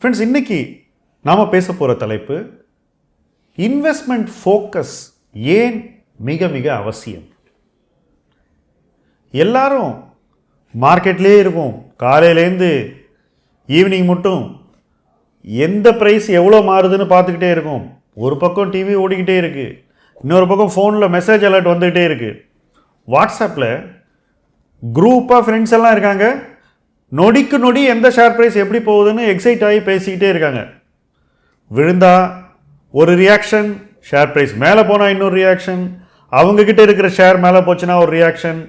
Friends இன்றைக்கி நாம் பேச போகிற தலைப்பு இன்வெஸ்ட்மெண்ட் ஃபோக்கஸ் ஏன் மிக மிக அவசியம்? எல்லாரும் மார்க்கெட்லேயே இருக்கும் காலையிலேருந்து ஈவினிங் மட்டும் எந்த ப்ரைஸ் எவ்வளோ மாறுதுன்னு பார்த்துக்கிட்டே இருக்கும். ஒரு பக்கம் டிவி ஓடிக்கிட்டே இருக்குது இன்னொரு பக்கம் ஃபோனில் மெசேஜ் அலர்ட் வந்துக்கிட்டே இருக்குது வாட்ஸ்அப்பில் குரூப்பாக ஃப்ரெண்ட்ஸ் எல்லாம் இருக்காங்க. நொடிக்கு நொடி எந்த ஷேர் ப்ரைஸ் எப்படி போகுதுன்னு எக்ஸைட் ஆகி பேசிக்கிட்டே இருக்காங்க. விழுந்தா ஒரு ரியாக்ஷன் ஷேர் ப்ரைஸ் மேலே போனால் இன்னொரு ரியாக்ஷன் அவங்கக்கிட்ட இருக்கிற ஷேர் மேலே போச்சுன்னா ஒரு ரியாக்ஷன்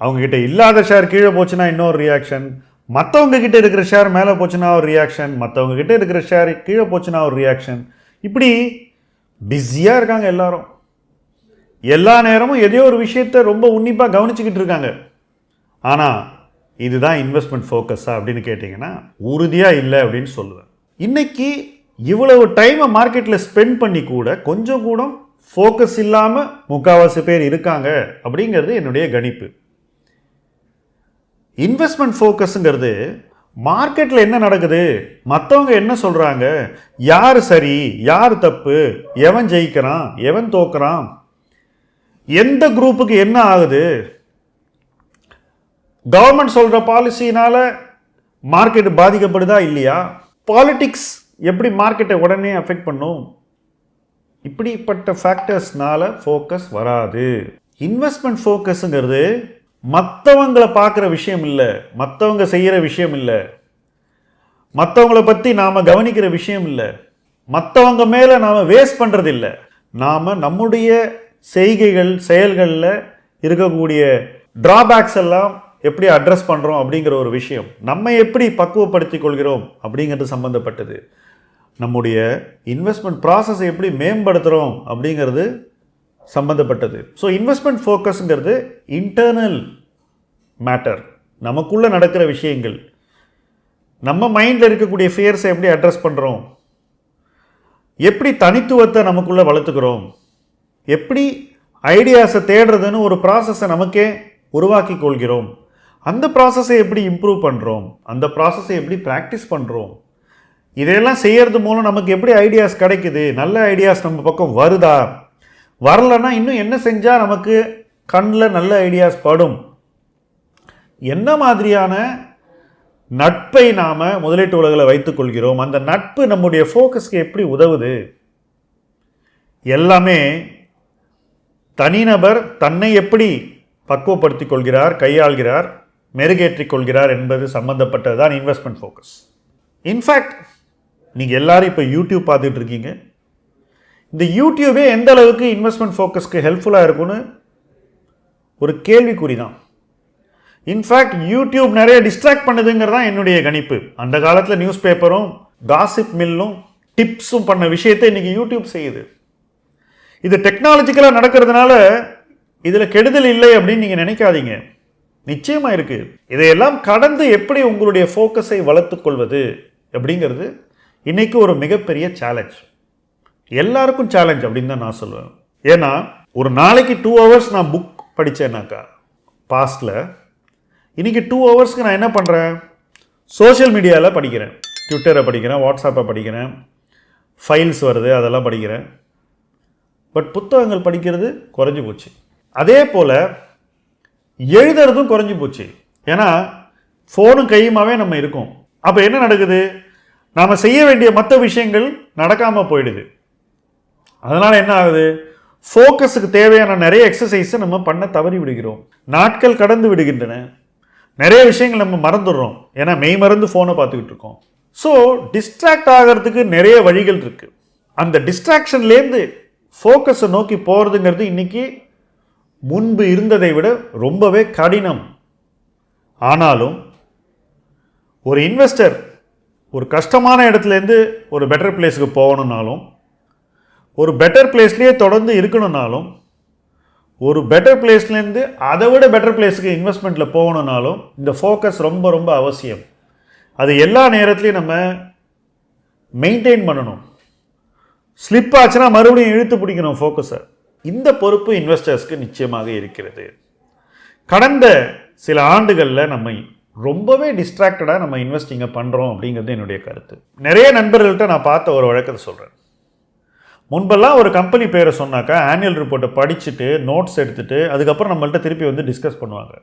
அவங்கக்கிட்ட இல்லாத ஷேர் கீழே போச்சுன்னா இன்னொரு ரியாக்ஷன் மற்றவங்க கிட்ட இருக்கிற ஷேர் மேலே போச்சுன்னா ஒரு ரியாக்ஷன் மற்றவங்க கிட்ட இருக்கிற ஷேர் கீழே போச்சுன்னா ஒரு ரியாக்ஷன் இப்படி பிஸியாக இருக்காங்க எல்லாரும். எல்லா நேரமும் எதையோ ஒரு விஷயத்தை ரொம்ப உன்னிப்பாக கவனிச்சுக்கிட்டு இருக்காங்க. ஆனால் இதுதான் இன்வெஸ்ட்மெண்ட் ஃபோக்கஸா அப்படின்னு கேட்டிங்கன்னா உறுதியாக இல்லை அப்படின்னு சொல்லுவேன். இன்றைக்கி இவ்வளவு டைமை மார்க்கெட்டில் ஸ்பெண்ட் பண்ணி கூட கொஞ்சம் கூட ஃபோக்கஸ் இல்லாமல் முக்கால்வாசி பேர் இருக்காங்க அப்படிங்கிறது என்னுடைய கணிப்பு. இன்வெஸ்ட்மெண்ட் ஃபோக்கஸுங்கிறது மார்க்கெட்டில் என்ன நடக்குது? மற்றவங்க என்ன சொல்கிறாங்க யார் சரி? யார் தப்பு? எவன் ஜெயிக்கிறான்? எவன் தோக்கிறான்? எந்த குரூப்புக்கு என்ன ஆகுது? கவர்மெண்ட் சொல்கிற பாலிசினால் மார்க்கெட் பாதிக்கப்படுதா இல்லையா? பாலிட்டிக்ஸ் எப்படி மார்க்கெட்டை உடனே அஃபெக்ட் பண்ணும்? இப்படிப்பட்ட ஃபேக்டர்ஸ்னால ஃபோக்கஸ் வராது. இன்வெஸ்ட்மெண்ட் ஃபோக்கஸுங்கிறது மற்றவங்களை பார்க்குற விஷயம் இல்லை. மற்றவங்க செய்கிற விஷயம் இல்லை. மற்றவங்கள பற்றி நாம் கவனிக்கிற விஷயம் இல்லை. மற்றவங்க மேலே நாம் வேஸ்ட் பண்ணுறது இல்லை. நாம் நம்முடைய செய்கைகள் செயல்களில் இருக்கக்கூடிய ட்ராபேக்ஸ் எல்லாம் எப்படி அட்ரஸ் பண்ணுறோம் அப்படிங்கிற ஒரு விஷயம். நம்ம எப்படி பக்குவப்படுத்திக் கொள்கிறோம் அப்படிங்கிறது சம்மந்தப்பட்டது நம்முடைய இன்வெஸ்ட்மெண்ட் ப்ராசஸை எப்படி மேம்படுத்துகிறோம் அப்படிங்கிறது சம்மந்தப்பட்டது ஸோ இன்வெஸ்ட்மெண்ட் ஃபோக்கஸுங்கிறது இன்டர்னல் மேட்டர் நமக்குள்ளே நடக்கிற விஷயங்கள். நம்ம மைண்டில் இருக்கக்கூடிய ஃபியர்ஸை எப்படி அட்ரஸ் பண்ணுறோம் எப்படி தனித்துவத்தை நமக்குள்ளே வளர்த்துக்கிறோம்? எப்படி ஐடியாஸை தேடுறதுன்னு ஒரு ப்ராசஸை நமக்கே உருவாக்கி கொள்கிறோம்? அந்த ப்ராசஸை எப்படி இம்ப்ரூவ் பண்ணுறோம் அந்த ப்ராசஸை எப்படி ப்ராக்டிஸ் பண்ணுறோம் இதையெல்லாம் செய்கிறது மூலம் நமக்கு எப்படி ஐடியாஸ் கிடைக்குது? நல்ல ஐடியாஸ் நம்ம பக்கம் வருதா? வரலன்னா இன்னும் என்ன செஞ்சால் நமக்கு கண்ணில் நல்ல ஐடியாஸ் படும்? என்ன மாதிரியான நட்பை நாம் முதலீட்டு உலகில் வைத்துக்கொள்கிறோம் அந்த நட்பு நம்முடைய ஃபோக்கஸ்க்கு எப்படி உதவுது? எல்லாமே தனிநபர் தன்னை எப்படி பக்குவப்படுத்திக் கொள்கிறார் கையாள்கிறார்? மெருகேற்றிக் கொள்கிறார் என்பது சம்மந்தப்பட்டது தான் இன்வெஸ்ட்மெண்ட் ஃபோக்கஸ் இன்ஃபேக்ட் நீங்கள் எல்லாரும் இப்போ யூடியூப் பார்த்துட்டு இருக்கீங்க. இந்த யூடியூபே எந்த அளவுக்கு இன்வெஸ்ட்மெண்ட் ஃபோக்கஸ்க்கு ஹெல்ப்ஃபுல்லாக இருக்கும்னு ஒரு கேள்விக்குறி தான் இன்ஃபேக்ட் யூடியூப் நிறைய டிஸ்ட்ராக்ட் பண்ணுதுங்கிறது தான் என்னுடைய கணிப்பு. அந்த காலத்தில் நியூஸ் பேப்பரும் காசிப் மில்லும் டிப்ஸும் பண்ண விஷயத்தை இன்றைக்கி யூடியூப் செய்யுது. இது டெக்னாலஜிக்கலாக நடக்கிறதுனால இதில் கெடுதல் இல்லை அப்படின்னு நீங்கள் நினைக்காதீங்க. நிச்சயமாக இருக்குது இதையெல்லாம் கடந்து எப்படி உங்களுடைய ஃபோக்கஸை வளர்த்துக்கொள்வது அப்படிங்கிறது இன்னைக்கு ஒரு மிகப்பெரிய சேலஞ்ச் எல்லாருக்கும் சேலஞ்ச் அப்படின்னு தான் நான் சொல்லுவேன். ஏன்னா ஒரு நாளைக்கு டூ ஹவர்ஸ் நான் புக் படித்தேன்னாக்கா பாஸ்டில் இன்றைக்கி டூ ஹவர்ஸ்க்கு நான் என்ன பண்ணுறேன் சோஷியல் மீடியாவில் படிக்கிறேன். ட்விட்டரை படிக்கிறேன் வாட்ஸ்அப்பை படிக்கிறேன் ஃபைல்ஸ் வருது அதெல்லாம் படிக்கிறேன். பட் புத்தகங்கள் படிக்கிறது குறைஞ்சி போச்சு. அதே போல் எழுதுறதும் குறைஞ்சி போச்சு. ஏன்னா ஃபோனும் கையுமாவே நம்ம இருக்கோம். அப்போ என்ன நடக்குது? நாம் செய்ய வேண்டிய மற்ற விஷயங்கள் நடக்காமல் போயிடுது. அதனால் என்ன ஆகுது? ஃபோக்கஸுக்கு தேவையான நிறைய எக்ஸசைஸை நம்ம பண்ண தவறி விடுகிறோம். நாட்கள் கடந்து விடுகின்றன. நிறைய விஷயங்கள் நம்ம மறந்துடுறோம். ஏன்னா மெய் மறந்து ஃபோனை பார்த்துக்கிட்டு இருக்கோம். ஸோ டிஸ்ட்ராக்ட் ஆகிறதுக்கு நிறைய வழிகள் இருக்குது அந்த டிஸ்ட்ராக்ஷன்லேருந்து ஃபோக்கஸை நோக்கி போகிறதுங்கிறது இன்னைக்கு முன்பு இருந்ததை விட ரொம்பவே கடினம். ஆனாலும் ஒரு இன்வெஸ்டர் ஒரு கஷ்டமான இடத்துலேருந்து ஒரு பெட்டர் பிளேஸுக்கு போகணுன்னாலும் ஒரு பெட்டர் பிளேஸ்லேயே தொடர்ந்து இருக்கணுன்னாலும் ஒரு பெட்டர் பிளேஸ்லேருந்து அதை விட பெட்டர் பிளேஸுக்கு இன்வெஸ்ட்மெண்ட்டில் போகணுன்னாலும் இந்த ஃபோக்கஸ் ரொம்ப ரொம்ப அவசியம். அது எல்லா நேரத்துலையும் நம்ம மெயின்டைன் பண்ணணும். ஸ்லிப் ஆச்சுன்னா மறுபடியும் இழுத்து பிடிக்கணும் ஃபோக்கஸை இந்த பொறுப்பு இன்வெஸ்டர்ஸ்க்கு நிச்சயமாக இருக்கிறது. கடந்த சில ஆண்டுகளில் நம்ம ரொம்பவே டிஸ்ட்ராக்டடாக நம்ம இன்வெஸ்டிங்கை பண்ணுறோம் அப்படிங்கிறது என்னுடைய கருத்து. நிறைய நண்பர்கள்ட்ட நான் பார்த்த ஒரு வழக்கத்தை சொல்கிறேன் முன்பெல்லாம் ஒரு கம்பெனி பேரை சொன்னாக்கா ஆனுவல் ரிப்போர்ட்டை படிச்சுட்டு நோட்ஸ் எடுத்துட்டு அதுக்கப்புறம் நம்மள்ட்ட திருப்பி வந்து டிஸ்கஸ் பண்ணுவாங்க.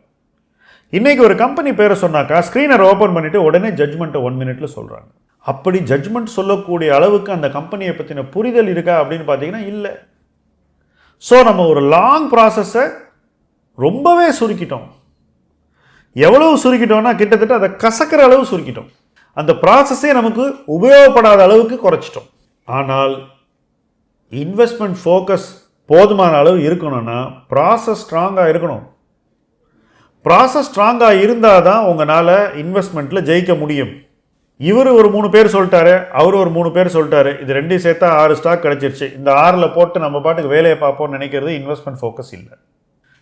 இன்றைக்கி ஒரு கம்பெனி பேரை சொன்னாக்கா ஸ்க்ரீனர் ஓப்பன் பண்ணிவிட்டு உடனே ஜட்ஜ்மெண்ட்டை ஒன் மினிட்ல சொல்கிறாங்க அப்படி ஜட்ஜ்மெண்ட் சொல்லக்கூடிய அளவுக்கு அந்த கம்பெனியை பற்றின புரிதல் இருக்கா அப்படின்னு பார்த்தீங்கன்னா இல்லை. ஸோ நம்ம ஒரு லாங் ப்ராசஸை ரொம்பவே சுருக்கிட்டோம். எவ்வளவு சுருக்கிட்டோம்னா கிட்டத்தட்ட அதை கசக்கிற அளவு சுருக்கிட்டோம். அந்த ப்ராசஸே நமக்கு உபயோகப்படாத அளவுக்கு குறைச்சிட்டோம். ஆனால் இன்வெஸ்ட்மெண்ட் ஃபோக்கஸ் போதுமான அளவு இருக்கணும்னா ப்ராசஸ் ஸ்ட்ராங்காக இருக்கணும். ப்ராசஸ் ஸ்ட்ராங்காக இருந்தால் தான் உங்களால் இன்வெஸ்ட்மெண்ட்டில் ஜெயிக்க முடியும். இவர் ஒரு மூணு பேர் சொல்லிட்டாரு அவர் ஒரு மூணு பேர் சொல்லிட்டாரு. இது ரெண்டையும் சேர்த்தா ஆறு ஸ்டாக் கிடச்சிருச்சு. இந்த ஆறில் போட்டு நம்ம பாட்டுக்கு வேலையை பார்ப்போம்னு நினைக்கிறது இன்வெஸ்ட்மெண்ட் ஃபோக்கஸ் இல்லை.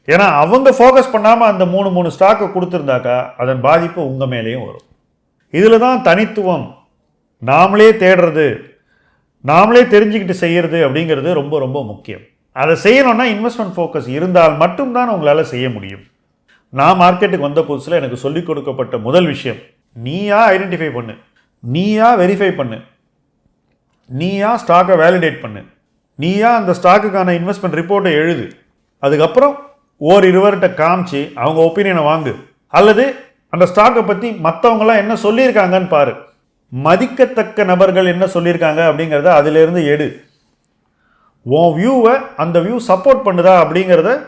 ஏன்னா அவங்க ஃபோக்கஸ் பண்ணாமல் அந்த மூணு மூணு ஸ்டாக்கை கொடுத்துருந்தாக்கா அதன் பாதிப்பு உங்கள் மேலேயும் வரும். இதில் தான் தனித்துவம். நாமளே தேடுறது நாமளே தெரிஞ்சுக்கிட்டு செய்கிறது அப்படிங்கிறது ரொம்ப ரொம்ப முக்கியம். அதை செய்யணும்னா இன்வெஸ்ட்மெண்ட் ஃபோக்கஸ் இருந்தால் மட்டும்தான் உங்களால் செய்ய முடியும். நான் மார்க்கெட்டுக்கு வந்த புதுசில் எனக்கு சொல்லிக் கொடுக்கப்பட்ட முதல் விஷயம் நீயா ஐடென்டிஃபை பண்ணு. நீயா வெரிஃபை பண்ணு. நீயா ஸ்டாக்கை வேலிடேட் பண்ணு. நீயா அந்த ஸ்டாக்குக்கான இன்வெஸ்ட்மெண்ட் ரிப்போர்ட்டை எழுது. அதுக்கப்புறம் ஓர் இருவர்கிட்ட காமிச்சு அவங்க ஒப்பீனியனை வாங்கு. அல்லது அந்த ஸ்டாக்கை பற்றி மற்றவங்களாம் என்ன சொல்லியிருக்காங்கன்னு பாரு. மதிக்கத்தக்க நபர்கள் என்ன சொல்லியிருக்காங்க அப்படிங்கிறத அதிலிருந்து எடு. உன் வியூவை அந்த வியூ சப்போர்ட் பண்ணுதா அப்படிங்கிறத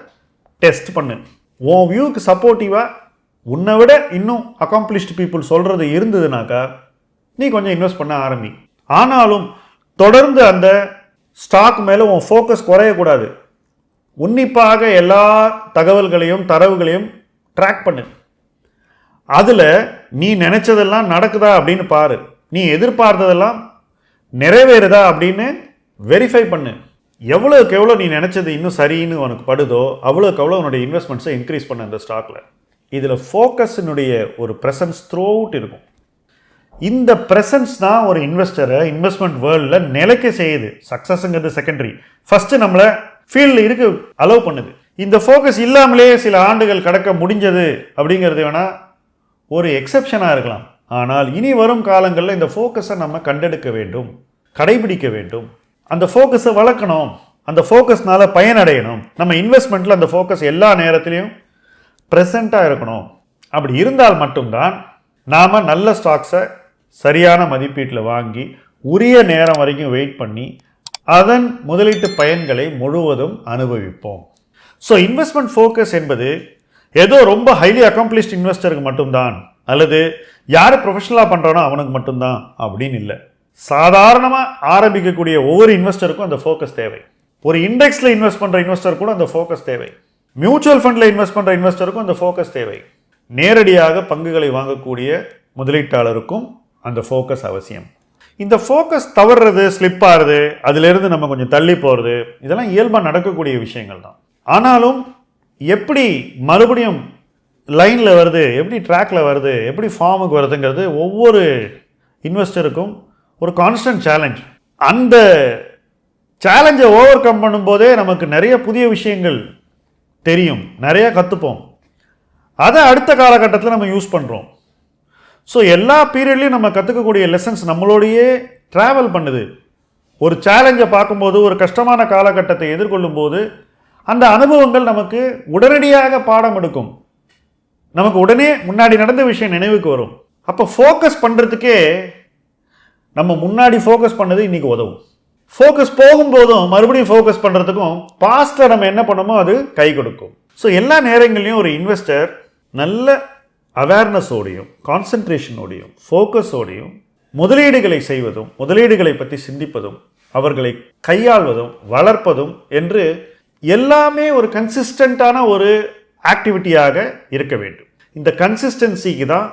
டெஸ்ட் பண்ணு. உன் வியூவுக்கு சப்போர்ட்டிவாக உன்னை விட இன்னும் அக்காம்ப்ளிஷ்டு பீப்புள் சொல்கிறது இருந்ததுனாக்கா நீ கொஞ்சம் இன்வெஸ்ட் பண்ண ஆரம்பி. ஆனாலும் தொடர்ந்து அந்த ஸ்டாக் மேலே உன் ஃபோக்கஸ் குறையக்கூடாது. உன்னிப்பாக எல்லா தகவல்களையும் தரவுகளையும் ட்ராக் பண்ணு. அதில் நீ நினச்சதெல்லாம் நடக்குதா அப்படின்னு பாரு. நீ எதிர்பார்த்ததெல்லாம் நிறைவேறுதா அப்படின்னு வெரிஃபை பண்ணு. எவ்வளோக்கு எவ்வளோ நீ நினச்சது இன்னும் சரின்னு உனக்கு படுதோ அவ்வளோக்கு எவ்வளோ உன்னோட இன்வெஸ்ட்மெண்ட்ஸை இன்க்ரீஸ் பண்ண அந்த ஸ்டாக்கில் இதில் ஃபோக்கஸினுடைய ஒரு ப்ரெசன்ஸ் த்ரூ அவுட் இருக்கும். இந்த ப்ரெசன்ஸ் தான் ஒரு இன்வெஸ்டரை இன்வெஸ்ட்மெண்ட் வேர்ல்டில் நிலைக்க செய்யுது. சக்ஸஸுங்கிறது செகண்டரி ஃபஸ்ட்டு நம்மளை ஃபீல்டில் இருக்க அலோவ் பண்ணுது. இந்த ஃபோக்கஸ் இல்லாமலே சில ஆண்டுகள் கடக்க முடிஞ்சது அப்படிங்கிறது வேணால் ஒரு எக்ஸப்ஷனாக இருக்கலாம். ஆனால் இனி வரும் காலங்களில் இந்த ஃபோக்கஸை நம்ம கண்டெடுக்க வேண்டும் கடைபிடிக்க வேண்டும். அந்த ஃபோக்கஸை வளர்க்கணும். அந்த ஃபோக்கஸ்னால் பயனடையணும். நம்ம இன்வெஸ்ட்மெண்ட்டில் அந்த ஃபோக்கஸ் எல்லா நேரத்துலையும் ப்ரெசண்ட்டாக இருக்கணும். அப்படி இருந்தால் மட்டும்தான் நாம் நல்ல ஸ்டாக்ஸை சரியான மதிப்பீட்டில் வாங்கி உரிய நேரம் வரைக்கும் வெயிட் பண்ணி அதன் முதலீட்டு பயன்களை முழுவதும் அனுபவிப்போம். ஸோ இன்வெஸ்ட்மெண்ட் ஃபோக்கஸ் என்பது ஏதோ ரொம்ப ஹைலி அக்காம்ப்ளிஷ்ட் இன்வெஸ்டருக்கு மட்டும்தான் அல்லது யார் ப்ரொஃபஷனலாக பண்ணுறானோ அவனுக்கு மட்டும்தான் அப்படின்னு இல்லை. சாதாரணமாக ஆரம்பிக்கக்கூடிய ஒவ்வொரு இன்வெஸ்டருக்கும் அந்த ஃபோக்கஸ் தேவை. ஒரு இண்டெக்ஸில் இன்வெஸ்ட் பண்ணுற இன்வெஸ்டர் கூட அந்த ஃபோக்கஸ் தேவை. மியூச்சுவல் ஃபண்டில் இன்வெஸ்ட் பண்ணுற இன்வெஸ்டருக்கும் அந்த ஃபோக்கஸ் தேவை. நேரடியாக பங்குகளை வாங்கக்கூடிய முதலீட்டாளருக்கும் அந்த ஃபோக்கஸ் அவசியம். இந்த ஃபோக்கஸ் தவறுறது ஸ்லிப் ஆகிறது அதிலிருந்து நம்ம கொஞ்சம் தள்ளி போகிறது இதெல்லாம் இயல்பாக நடக்கக்கூடிய விஷயங்கள் தான். ஆனாலும் எப்படி மறுபடியும் லைனில் வருது எப்படி ட்ராக்ல வருது எப்படி ஃபார்முக்கு வருதுங்கிறது ஒவ்வொரு இன்வெஸ்டருக்கும் ஒரு கான்ஸ்டன்ட் சேலஞ்ச் அந்த சேலஞ்சை ஓவர் கம் பண்ணும்போதே நமக்கு நிறைய புதிய விஷயங்கள் தெரியும். நிறைய கற்றுப்போம் அதை அடுத்த காலகட்டத்தில் நம்ம யூஸ் பண்ணுறோம் ஸோ எல்லா பீரியட்லையும் நம்ம கற்றுக்கக்கூடிய லெசன்ஸ் நம்மளோடையே ட்ராவல் பண்ணுது. ஒரு சேலஞ்சை பார்க்கும்போது ஒரு கஷ்டமான காலகட்டத்தை எதிர்கொள்ளும் போது அந்த அனுபவங்கள் நமக்கு உடனடியாக பாடம் எடுக்கும். நமக்கு உடனே முன்னாடி நடந்த விஷயம் நினைவுக்கு வரும். அப்போ ஃபோக்கஸ் பண்ணுறதுக்கே நம்ம முன்னாடி ஃபோக்கஸ் பண்ணது இன்றைக்கி உதவும். ஃபோக்கஸ் போகும்போதும் மறுபடியும் ஃபோக்கஸ் பண்ணுறதுக்கும் பாஸ்ட்டை நம்ம என்ன பண்ணோமோ அது கை கொடுக்கும். ஸோ எல்லா நேரங்களையும் ஒரு இன்வெஸ்டர் நல்ல அவேர்னஸோடையும் கான்சன்ட்ரேஷனோடையும் ஃபோக்கஸோடையும் முதலீடுகளை செய்வதும் முதலீடுகளை பற்றி சிந்திப்பதும் அவர்களை கையாள்வதும் வளர்ப்பதும் என்று எல்லாமே ஒரு கன்சிஸ்டண்ட்டான ஒரு ஆக்டிவிட்டியாக இருக்க வேண்டும். இந்த கன்சிஸ்டன்சிக்கு தான்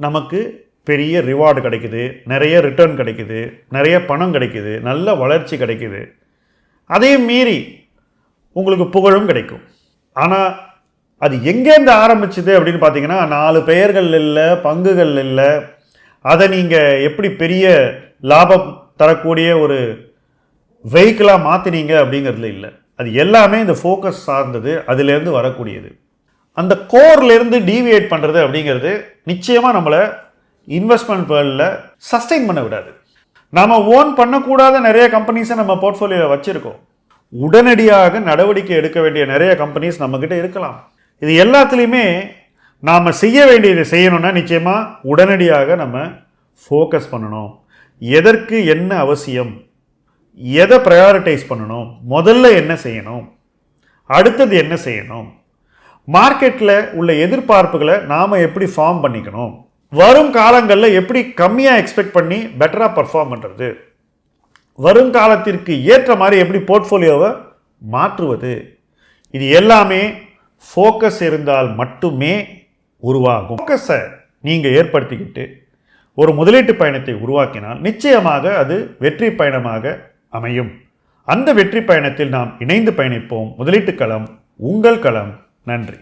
நமக்கு பெரிய ரிவார்டு கிடைக்குது நிறைய ரிட்டர்ன் கிடைக்குது நிறைய பணம் கிடைக்குது நல்ல வளர்ச்சி கிடைக்குது. அதையும் மீறி உங்களுக்கு புகழும் கிடைக்கும். ஆனால் அது எங்கேருந்து ஆரம்பிச்சுது அப்படின்னு பார்த்தீங்கன்னா நாலு பெயர்கள் இல்லை பங்குகள் இல்லை. அதை நீங்கள் எப்படி பெரிய லாபம் தரக்கூடிய ஒரு வெஹிக்கிளாக மாற்றினீங்க அப்படிங்கிறதுல இல்லை. அது எல்லாமே இந்த ஃபோக்கஸ் சார்ந்தது அதுலேருந்து வரக்கூடியது. அந்த கோர்லேருந்து டீவியேட் பண்ணுறது அப்படிங்கிறது நிச்சயமாக நம்மளை இன்வெஸ்ட்மெண்ட் வேர்ல்டில் சஸ்டெயின் பண்ண விடாது. நாம் ஓன் பண்ணக்கூடாத நிறைய கம்பெனிஸை நம்ம போர்ட்ஃபோலியோவில் வச்சுருக்கோம். உடனடியாக நடவடிக்கை எடுக்க வேண்டிய நிறைய கம்பெனிஸ் நம்மக்கிட்ட இருக்கலாம். இது எல்லாத்துலேயுமே நாம் செய்ய வேண்டியதை செய்யணும்னா நிச்சயமாக உடனடியாக நம்ம ஃபோக்கஸ் பண்ணணும். எதற்கு என்ன அவசியம்? எதை ப்ரையாரிட்டைஸ் பண்ணணும்? முதல்ல என்ன செய்யணும்? அடுத்தது என்ன செய்யணும்? மார்க்கெட்டில் உள்ள எதிர்பார்ப்புகளை நாம் எப்படி ஃபார்ம் பண்ணிக்கணும்? வரும் காலங்களில் எப்படி கம்மியாக எக்ஸ்பெக்ட் பண்ணி பெட்டராக பர்ஃபார்ம் பண்ணுறது வருங்காலத்திற்கு ஏற்ற மாதிரி எப்படி போர்ட்ஃபோலியோவை மாற்றுவது? இது எல்லாமே ஃபோக்கஸ் இருந்தால் மட்டுமே உருவாகும். ஃபோக்கஸை நீங்கள் ஏற்படுத்திக்கிட்டு ஒரு முதலீட்டு பயணத்தை உருவாக்கினால் நிச்சயமாக அது வெற்றி பயணமாக அமையும். அந்த வெற்றி பயணத்தில் நாம் இணைந்து பயணிப்போம். முதலீட்டு களம் உங்கள் களம். நன்றி.